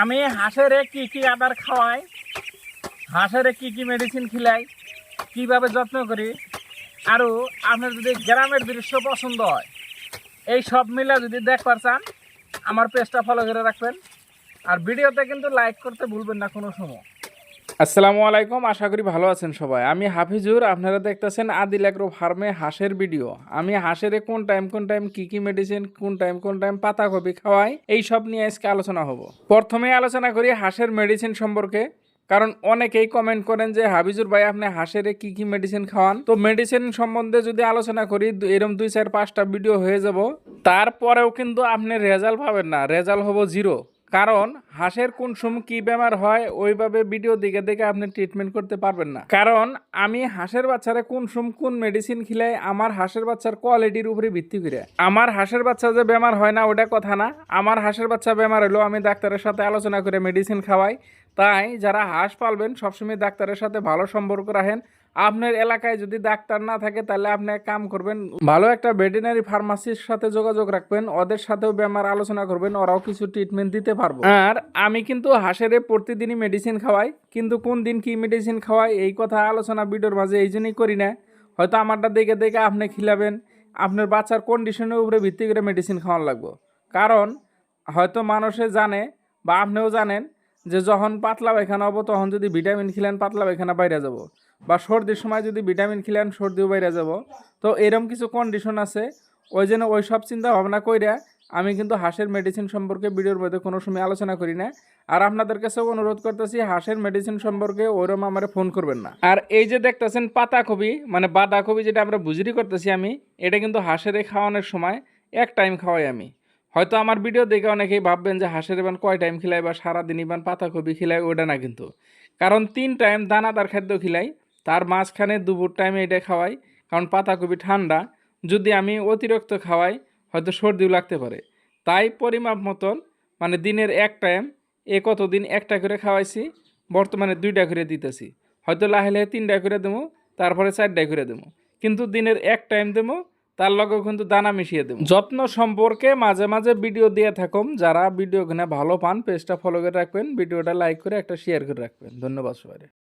আমি হাঁসেরে কি কি আদার খাওয়াই? হাঁসেরে কি কি মেডিসিন খিলাই? কীভাবে যত্ন করি? আর আপনার যদি গ্রামের দৃশ্য পছন্দ হয়, এই সব মিলে যদি দেখবার চান, আমার পেজটা ফলো করে রাখবেন। আর ভিডিওতে কিন্তু লাইক করতে ভুলবেন না কোনো সময়। আসসালামু আলাইকুম, আশা করি ভালো আছেন সবাই। আমি হাফিজুর, আপনারা দেখতেছেন আদিল এগ্রো ফার্মে হাঁসের ভিডিও। আমি হাঁসের কোন টাইম কোন টাইম কি কি মেডিসিন কোন টাইম কোন টাইম পাতাকপি খাওয়াই, এই সব নিয়ে আজকে আলোচনা হব। প্রথমে আলোচনা করি হাঁসের মেডিসিন সম্পর্কে, কারণ অনেকেই কমেন্ট করেন যে হাবিজুর ভাই, আপনি হাঁসের কি কি মেডিসিন খাওয়ান? তো মেডিসিন সম্বন্ধে যদি আলোচনা করি এরম দুই, চার, পাঁচটা ভিডিও হয়ে যাব। তারপরেও কিন্তু আপনি রেজাল্ট পাবেন না। রেজাল্ট হব জিরো কারণ হাঁসের কোন সময় কি বেমার হয়, ওইভাবে ভিডিও দিকে দেখে আপনি ট্রিটমেন্ট করতে পারবেন না। কারণ আমি হাঁসের বাচ্চারে কোন সময় কোন মেডিসিন খিলাই, আমার হাঁসের বাচ্চার কোয়ালিটির উপরে ভিত্তি করে। আমার হাঁসের বাচ্চা যে বেমার হয় না, ওটা কথা না। আমার হাঁসের বাচ্চা বেমার হলেও আমি ডাক্তারের সাথে আলোচনা করে মেডিসিন খাওয়াই। তাই যারা হাঁস পালবেন, সবসময় ডাক্তারের সাথে ভালো সম্পর্ক রাখেন। আপনার এলাকায় যদি ডাক্তার না থাকে, তাহলে আপনি এক কাম করবেন, ভালো একটা ভেটেরিনারি ফার্মাসির সাথে যোগাযোগ রাখবেন, ওদের সাথেও বেমার আলোচনা করবেন, ওরাও কিছু ট্রিটমেন্ট দিতে পারব। আর আমি কিন্তু হাঁসের প্রতিদিনই মেডিসিন খাওয়াই, কিন্তু কোন দিন কি মেডিসিন খাওয়াই, এই কথা আলোচনা ভিডিওর মাঝে এই জন্যই করি না। হয়তো আমারটা দেখে দেখে আপনি খিলাবেন, আপনার বাচ্চার কন্ডিশনের উপরে ভিত্তি করে মেডিসিন খাওয়ান লাগবো। কারণ হয়তো মানুষে জানে বা আপনিও জানেন যে যখন পাতলা পায়খানা হব, তখন যদি ভিটামিন খেলেন পাতলা পায়খানা বাইরে যাব। বা সর্দির সময় যদি ভিটামিন খেলেন সর্দিও বাইরে যাব। তো এরকম কিছু কন্ডিশন আছে। ওই জন্য ওই সব চিন্তা ভাবনা কইরা আমি কিন্তু হাঁসের মেডিসিন সম্পর্কে ভিডিওর মধ্যে কোনো সময় আলোচনা করি না। আর আপনাদের কাছেও অনুরোধ করতেছি, হাঁসের মেডিসিন সম্পর্কে ওরম আমার ফোন করবেন না। আর এই যে দেখতেছেন পাতাকপি মানে বাঁধাকপি যেটা আমরা বুঝরি করতেছি আমি, এটা কিন্তু হাঁসের খাওয়ানোর সময় এক টাইম খাওয়াই আমি। হয়তো আমার ভিডিও দেখে অনেকেই ভাববেন যে হাঁসের ইবান কয় টাইম খিলাই বা সারাদিন ইবান পাতাকপি খিলাই ওটা না কিন্তু। কারণ তিন টাইম দানাদার খাদ্য খিলাই, তার মাঝখানে দুপুর টাইমে এটা খাওয়াই, কারণ পাতাকপি ঠান্ডা। যদি আমি অতিরিক্ত খাওয়াই, হয়তো সর্দিও লাগতে পারে। তাই পরিমাপ মতন মানে দিনের এক টাইম এ কতদিন একটা করে খাওয়াইছি, বর্তমানে দুইটা করে দিতেছি। হয়তো লাহে লাহে তিনটা করে দেবো, তারপরে চারটা করে দেবো। কিন্তু দিনের এক টাইম দেবো তার লগে কিন্তু দানা মিশিয়ে দেব। যত্ন সম্পর্কে মাঝে মাঝে ভিডিও দিয়ে থাকুম যারা ভিডিও ভালো পান, পেজটা ফলো করে রাখবেন। ভিডিওটা লাইক করে একটা শেয়ার করে রাখবেন। ধন্যবাদ সবাই